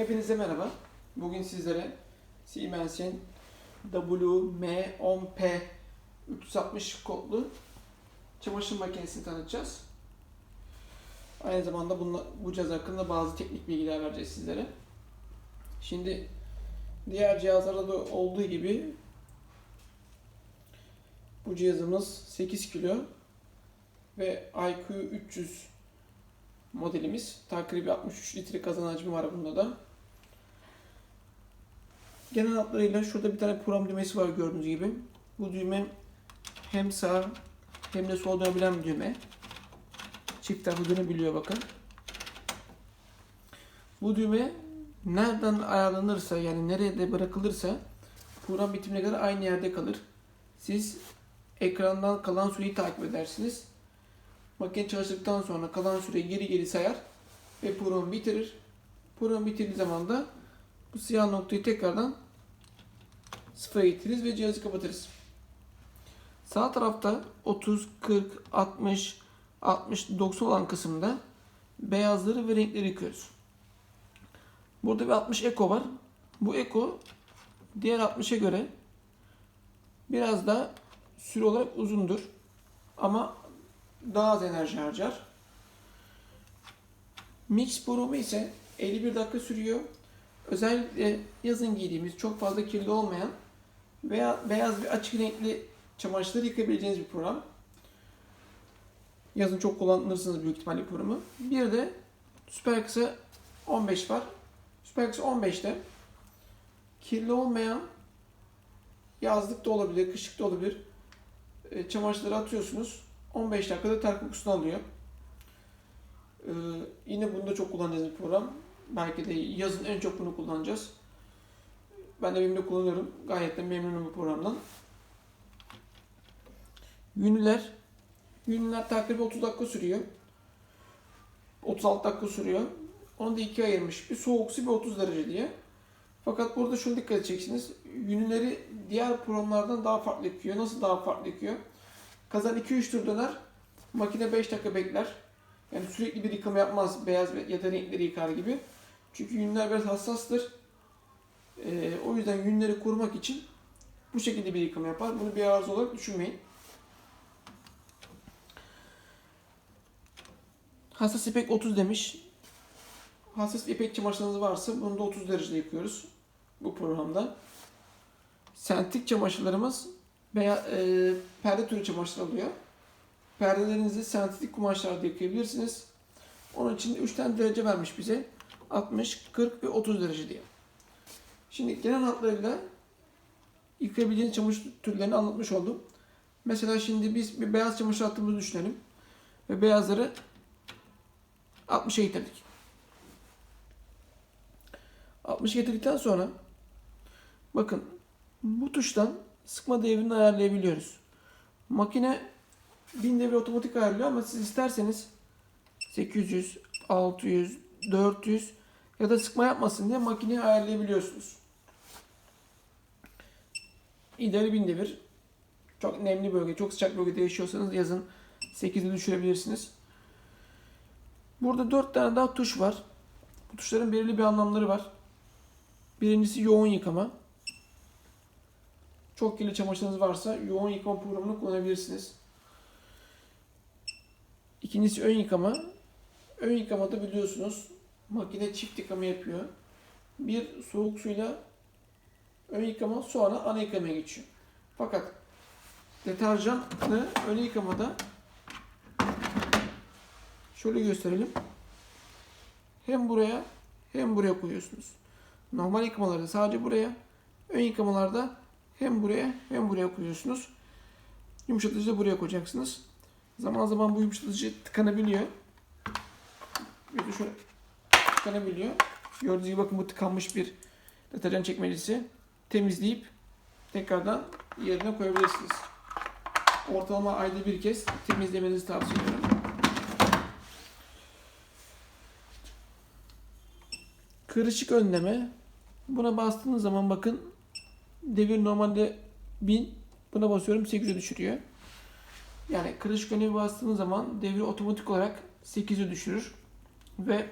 Hepinize merhaba. Bugün sizlere Siemens'in WM10P 360 kodlu çamaşır makinesini tanıtacağız. Aynı zamanda bununla, bu cihaz hakkında bazı teknik bilgiler vereceğiz sizlere. Şimdi diğer cihazlarda da olduğu gibi bu cihazımız 8 kilo ve IQ 300 modelimiz. Takribi 63 litre kazan hacmi var bunda da. Genel hatlarıyla şurada bir tane program düğmesi var gördüğünüz gibi. Bu düğme hem sağ hem de sol dönebilen bir düğme. Çift tarafı dönebiliyor bakın. Bu düğme nereden ayarlanırsa yani nereye de bırakılırsa program bitimine kadar aynı yerde kalır. Siz ekrandan kalan süreyi takip edersiniz. Makine çalıştıktan sonra kalan süreyi geri geri sayar ve programı bitirir. Program bitirdiği zaman da bu siyah noktayı tekrardan sıfıra getiririz ve cihazı kapatırız. Sağ tarafta 30, 40, 60, 60, 90 olan kısımda beyazları ve renkleri yıkıyoruz. Burada bir 60 eko var. Bu eko diğer 60'a göre biraz daha süre olarak uzundur. Ama daha az enerji harcar. Mix programı ise 51 dakika sürüyor. Özellikle yazın giydiğimiz çok fazla kirli olmayan veya beyaz ve açık renkli çamaşırları yıkayabileceğiniz bir program. Yazın çok kullanırsınız büyük ihtimalle programı. Bir de Süper Kısa 15 var. Süper Kısa 15'te kirli olmayan yazlık da olabilir, kışlık da olabilir. E, çamaşırları atıyorsunuz. 15 dakikada ter kokusunu alıyor. Ee, yine bunu da çok kullanacağız bir program. Belki de yazın en çok bunu kullanacağız. Ben de benim de kullanıyorum. Gayet de memnunum bu programdan. Günler. Günler takribi 30 dakika sürüyor. 36 dakika sürüyor. Onu da ikiye ayırmış. Bir soğuk su bir 30 derece diye. Fakat burada şunu dikkat edeceksiniz. Yünleri diğer programlardan daha farklı yıkıyor. Nasıl daha farklı yıkıyor? Kazan 2-3 tur döner. Makine 5 dakika bekler. Yani sürekli bir yıkama yapmaz beyaz ya da renkleri yıkar gibi. Çünkü yünler biraz hassastır. Ee, o yüzden yünleri korumak için bu şekilde bir yıkama yapar. Bunu bir arıza olarak düşünmeyin. Hassas ipek 30 demiş. Hassas ipek çamaşırınız varsa bunu da 30 derecede yıkıyoruz bu programda. Sentik çamaşırlarımız veya e, perde türü çamaşır alıyor. Perdelerinizi sentetik kumaşlarda yıkayabilirsiniz. Onun için 3 tane derece vermiş bize. 60, 40 ve 30 derece diye. Şimdi genel hatlarıyla yıkayabileceğiniz çamaşır türlerini anlatmış oldum. Mesela şimdi biz bir beyaz çamaşır attığımızı düşünelim. Ve beyazları 60'a getirdik. 60 getirdikten sonra bakın bu tuştan sıkma devrini ayarlayabiliyoruz. Makine 1000 devir otomatik ayarlıyor ama siz isterseniz 800, 600, 400 ya da sıkma yapmasın diye makineyi ayarlayabiliyorsunuz. İdeali 1000 devir. Çok nemli bölge, çok sıcak bölgede yaşıyorsanız yazın 8'e düşürebilirsiniz. Burada 4 tane daha tuş var. Bu tuşların belirli bir anlamları var. Birincisi yoğun yıkama. Çok kirli çamaşırınız varsa yoğun yıkama programını kullanabilirsiniz. İkincisi ön yıkama. Ön yıkamada biliyorsunuz makine çift yıkama yapıyor. Bir soğuk suyla ön yıkama sonra ana yıkamaya geçiyor. Fakat deterjanlı ön yıkamada şöyle gösterelim. Hem buraya hem buraya koyuyorsunuz. Normal yıkamalarda sadece buraya, ön yıkamalarda hem buraya hem buraya koyuyorsunuz. Yumuşatıcı da buraya koyacaksınız. Zaman zaman bu yumuşatıcı tıkanabiliyor. Bir de şöyle tıkanabiliyor. Gördüğünüz gibi bakın bu tıkanmış bir deterjan çekmecesi. Temizleyip tekrardan yerine koyabilirsiniz. Ortalama ayda bir kez temizlemenizi tavsiye ediyorum. Kırışık önleme. Buna bastığınız zaman bakın devir normalde 1000 buna basıyorum 8'e düşürüyor. Yani kırışık önleme bastığınız zaman devri otomatik olarak 8'e düşürür ve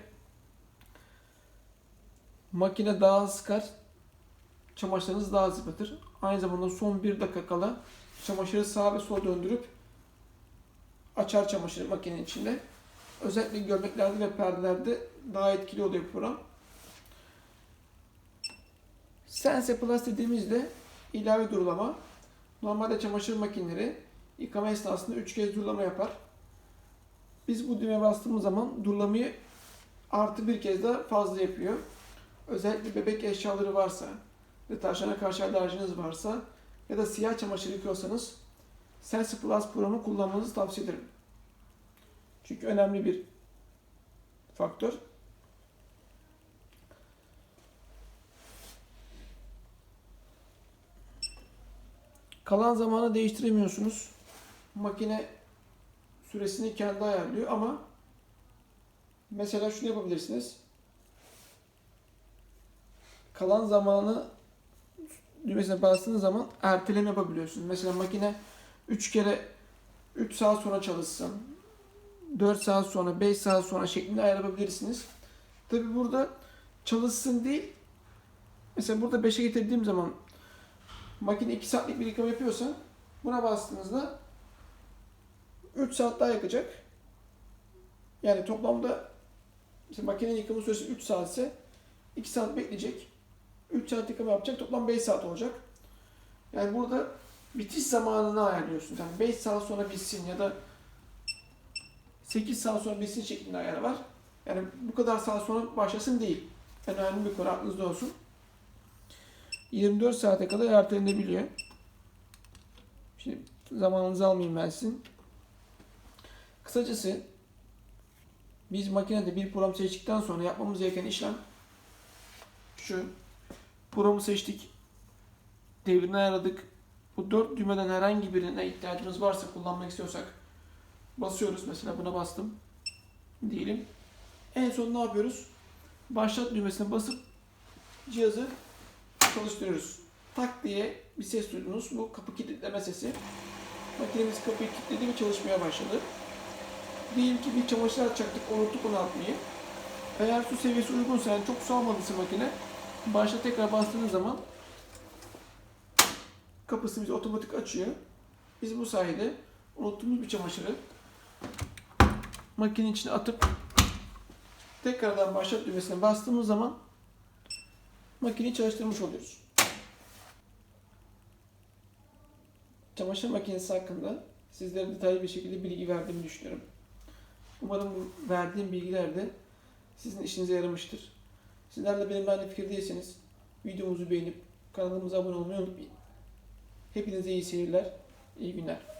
Makine daha hızlı sıkar. Çamaşırınızı daha hızlı yıpratır. Aynı zamanda son bir dakika kala çamaşırı sağa ve sola döndürüp açar çamaşırı makinenin içinde. Özellikle gömleklerde ve perdelerde daha etkili oluyor bu program. Sense Plus dediğimizde ilave durulama. Normalde çamaşır makineleri yıkama esnasında 3 kez durulama yapar. Biz bu düğmeye bastığımız zaman durulamayı artı bir kez daha fazla yapıyor. Özellikle bebek eşyaları varsa, deterjana karşı alerjiniz varsa ya da siyah çamaşır yıkıyorsanız Sense Plus programı kullanmanızı tavsiye ederim. Çünkü önemli bir faktör. Kalan zamanı değiştiremiyorsunuz. Makine süresini kendi ayarlıyor ama mesela şunu yapabilirsiniz. Kalan zamanı düğmesine bastığınız zaman erteleme yapabiliyorsunuz. Mesela makine 3 kere 3 saat sonra çalışsın. 4 saat sonra, 5 saat sonra şeklinde ayarlayabilirsiniz. Tabi burada çalışsın değil. Mesela burada 5'e getirdiğim zaman makine 2 saatlik bir yıkama yapıyorsa buna bastığınızda 3 saat daha yakacak. Yani toplamda mesela makinenin yıkama süresi 3 saatse 2 saat bekleyecek. 3 saat yıkama yapacak. Toplam 5 saat olacak. Yani burada bitiş zamanını ayarlıyorsunuz. Yani 5 saat sonra bitsin ya da 8 saat sonra bitsin şeklinde ayarı var. Yani bu kadar saat sonra başlasın değil. Önemli bir konu aklınızda olsun. 24 saate kadar ertelenebiliyor. Şimdi zamanınızı almayayım ben sizin. Kısacası biz makinede bir program seçtikten sonra yapmamız gereken işlem şu. Programı seçtik. Devrini ayarladık. Bu dört düğmeden herhangi birine ihtiyacımız varsa kullanmak istiyorsak basıyoruz. Mesela buna bastım. Diyelim. En son ne yapıyoruz? Başlat düğmesine basıp cihazı çalıştırıyoruz. Tak diye bir ses duydunuz. Bu kapı kilitleme sesi. Makinemiz kapıyı kilitledi ve çalışmaya başladı. Diyelim ki bir çamaşır atacaktık, unuttuk onu atmayı. Eğer su seviyesi uygunsa, yani çok su almadıysa makine, başta tekrar bastığınız zaman kapısı bizi otomatik açıyor. Biz bu sayede unuttuğumuz bir çamaşırı makinenin içine atıp tekrardan başlat düğmesine bastığımız zaman makineyi çalıştırmış oluyoruz. Çamaşır makinesi hakkında sizlere detaylı bir şekilde bilgi verdiğimi düşünüyorum. Umarım bu verdiğim bilgiler de sizin işinize yaramıştır. Sizler de benim aynı fikirdeyseniz videomuzu beğenip kanalımıza abone olmayı unutmayın. Hepinize iyi seyirler, iyi günler.